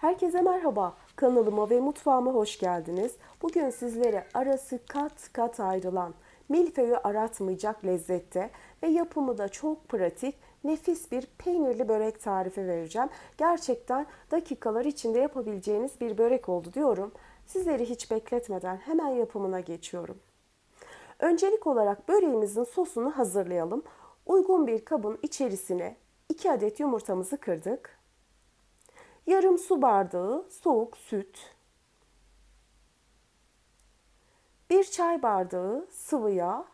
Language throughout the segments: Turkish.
Herkese merhaba. Kanalıma ve mutfağıma hoş geldiniz. Bugün sizlere arası kat kat ayrılan, milföyü aratmayacak lezzette ve yapımı da çok pratik, nefis bir peynirli börek tarifi vereceğim. Gerçekten dakikalar içinde yapabileceğiniz bir börek oldu diyorum. Sizleri hiç bekletmeden hemen yapımına geçiyorum. Öncelik olarak böreğimizin sosunu hazırlayalım. Uygun bir kabın içerisine 2 adet yumurtamızı kırdık. Yarım su bardağı soğuk süt. 1 çay bardağı sıvı yağ.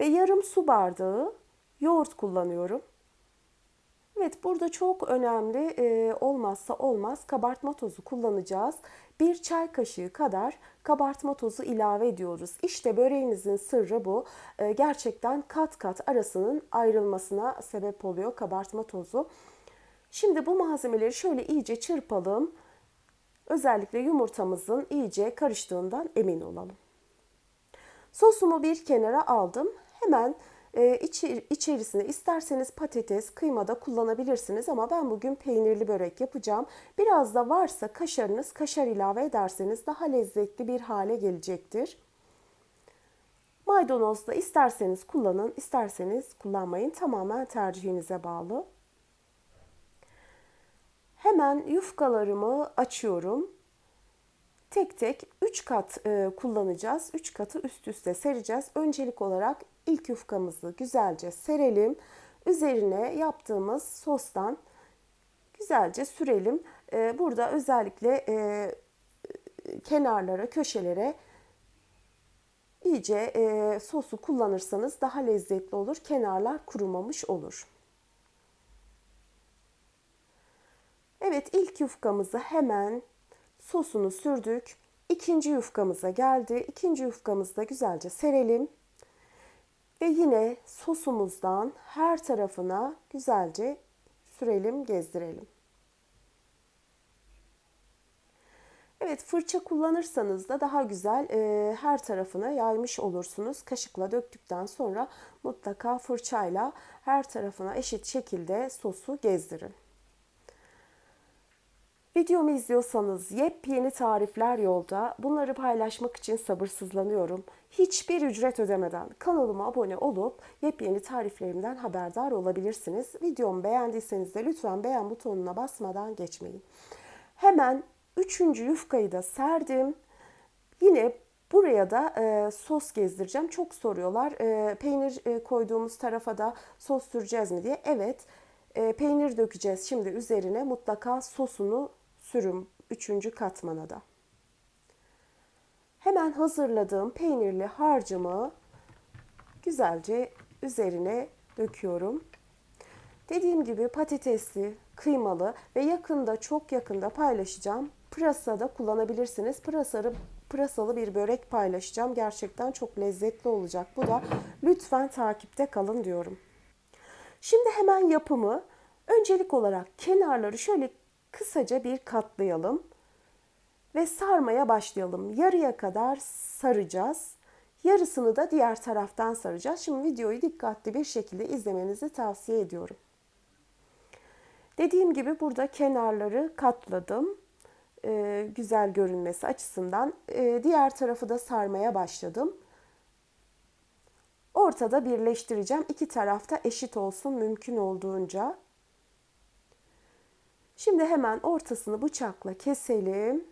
Ve yarım su bardağı yoğurt kullanıyorum. Evet burada çok önemli e, olmazsa olmaz kabartma tozu kullanacağız. Bir çay kaşığı kadar kabartma tozu ilave ediyoruz. İşte böreğimizin sırrı bu. E, gerçekten kat kat arasının ayrılmasına sebep oluyor kabartma tozu. Şimdi bu malzemeleri şöyle iyice çırpalım. Özellikle yumurtamızın iyice karıştığından emin olalım. Sosumu bir kenara aldım. Hemen e, içerisine isterseniz patates, kıyma da kullanabilirsiniz ama ben bugün peynirli börek yapacağım. Biraz da varsa kaşarınız, kaşar ilave ederseniz daha lezzetli bir hale gelecektir. Maydanoz da isterseniz kullanın, isterseniz kullanmayın. Tamamen tercihinize bağlı. Hemen yufkalarımı açıyorum. Tek tek 3 kat e, kullanacağız. 3 katı üst üste sereceğiz. Öncelik olarak ilk yufkamızı güzelce serelim. Üzerine yaptığımız sostan güzelce sürelim. E, burada özellikle e, kenarlara, köşelere iyice e, sosu kullanırsanız daha lezzetli olur. Kenarlar kurumamış olur. Evet ilk yufkamızı hemen sosunu sürdük. İkinci yufkamıza geldi. İkinci yufkamızı da güzelce serelim. Ve yine sosumuzdan her tarafına güzelce sürelim, gezdirelim. Evet fırça kullanırsanız da daha güzel e, her tarafına yaymış olursunuz. Kaşıkla döktükten sonra mutlaka fırçayla her tarafına eşit şekilde sosu gezdirin. Videomu izliyorsanız yepyeni tarifler yolda. Bunları paylaşmak için sabırsızlanıyorum. Hiçbir ücret ödemeden kanalıma abone olup yepyeni tariflerimden haberdar olabilirsiniz. Videomu beğendiyseniz de lütfen beğen butonuna basmadan geçmeyin. Hemen üçüncü yufkayı da serdim. Yine Buraya da e, sos gezdireceğim. Çok soruyorlar. E, peynir e, koyduğumuz tarafa da sos süreceğiz mi diye. Evet. E, peynir dökeceğiz şimdi üzerine. Mutlaka sosunu sürüm üçüncü katmana da. Hemen hazırladığım peynirli harcımı güzelce üzerine döküyorum. Dediğim gibi patatesli, kıymalı ve yakında çok yakında paylaşacağım. Pırasa da kullanabilirsiniz. Pırasalı, pırasalı bir börek paylaşacağım. Gerçekten çok lezzetli olacak. Bu da lütfen takipte kalın diyorum. Şimdi hemen yapımı öncelik olarak kenarları şöyle kısaca bir katlayalım ve sarmaya başlayalım. Yarıya kadar saracağız. Yarısını da diğer taraftan saracağız. Şimdi videoyu dikkatli bir şekilde izlemenizi tavsiye ediyorum. Dediğim gibi burada kenarları katladım. Ee, güzel görünmesi açısından. Ee, diğer tarafı da sarmaya başladım. Ortada birleştireceğim. İki tarafta eşit olsun mümkün olduğunca. Şimdi hemen ortasını bıçakla keselim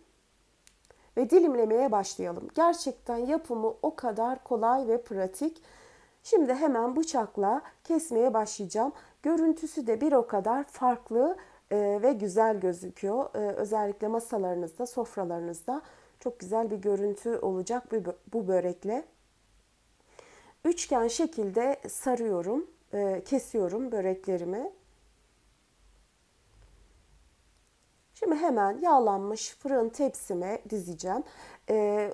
ve dilimlemeye başlayalım. Gerçekten yapımı o kadar kolay ve pratik. Şimdi hemen bıçakla kesmeye başlayacağım. Görüntüsü de bir o kadar farklı e, ve güzel gözüküyor. E, özellikle masalarınızda, sofralarınızda çok güzel bir görüntü olacak bu börekle. Üçgen şekilde sarıyorum, e, kesiyorum böreklerimi. Şimdi hemen yağlanmış fırın tepsime dizeceğim. Ee,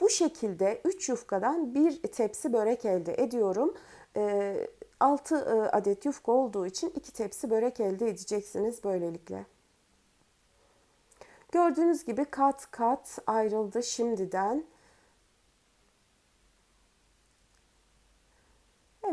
bu şekilde 3 yufkadan bir tepsi börek elde ediyorum. Ee, 6 e, adet yufka olduğu için 2 tepsi börek elde edeceksiniz böylelikle. Gördüğünüz gibi kat kat ayrıldı şimdiden.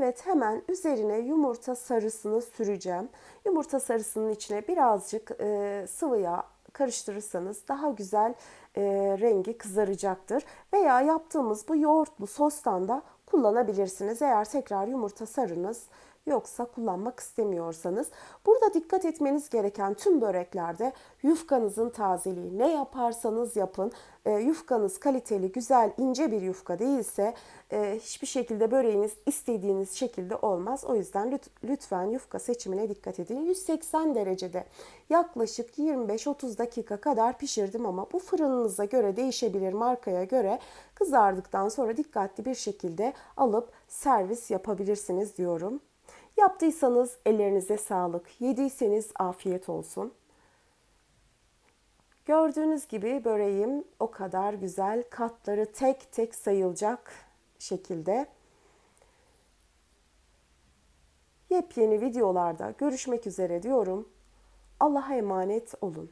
Evet hemen üzerine yumurta sarısını süreceğim. Yumurta sarısının içine birazcık e, sıvı yağ karıştırırsanız daha güzel e, rengi kızaracaktır. Veya yaptığımız bu yoğurtlu sostan da kullanabilirsiniz. Eğer tekrar yumurta sarınız yoksa kullanmak istemiyorsanız. Burada dikkat etmeniz gereken tüm böreklerde yufkanızın tazeliği. Ne yaparsanız yapın e, yufkanız kaliteli, güzel, ince bir yufka değilse e, hiçbir şekilde böreğiniz istediğiniz şekilde olmaz. O yüzden lüt- lütfen yufka seçimine dikkat edin. 180 derecede yaklaşık 25-30 dakika kadar pişirdim ama bu fırınınıza göre değişebilir markaya göre. Kızardıktan sonra dikkatli bir şekilde alıp servis yapabilirsiniz diyorum. Yaptıysanız ellerinize sağlık, yediyseniz afiyet olsun. Gördüğünüz gibi böreğim o kadar güzel. Katları tek tek sayılacak şekilde. Yepyeni videolarda görüşmek üzere diyorum. Allah'a emanet olun.